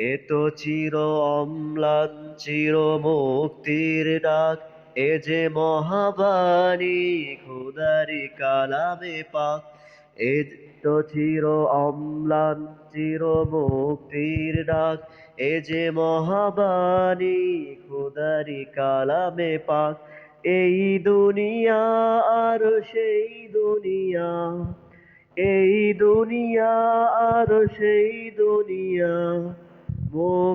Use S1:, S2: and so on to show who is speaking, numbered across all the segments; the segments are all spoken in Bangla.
S1: এ তো চির অম্লান, চির মুক্তির ডাক। এ যে মহাবাণী, খুদারি কালামে পাক। এ তো চির অম্লান, চির মুক্তির ডাক। এ যে মহাবাণী, খুদারি কালামে পাক। এই দুনিয়া আর সেই দুনিয়া, এই দুনিয়া আর সেই দুনিয়া।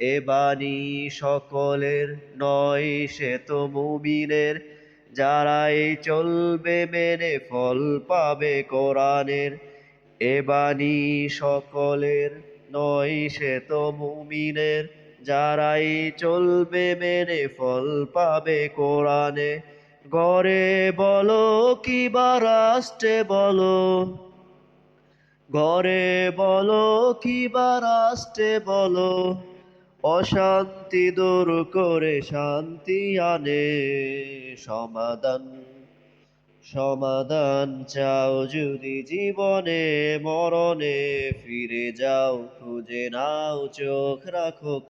S1: এ বাণী সকলের নয়, সে তো মুমিনের। যারাই চলবে মেনে ফল পাবে কোরআনের। এ বাণী সকলের নয়, সে তো মুমিনের। যারাই চলবে মেনে ফল পাবে কোরআনে। ঘরে বলো কি বা রাষ্ট্রে বলো। ঘরে বলো কি বা রাষ্ট্রে বলো। অশান্তি দূর করে শান্তি আনে। সমাধান সমাধান চাও যদি জীবনে, মরণে ফিরে যাও, খুঁজে নাও, চোখ রাখো।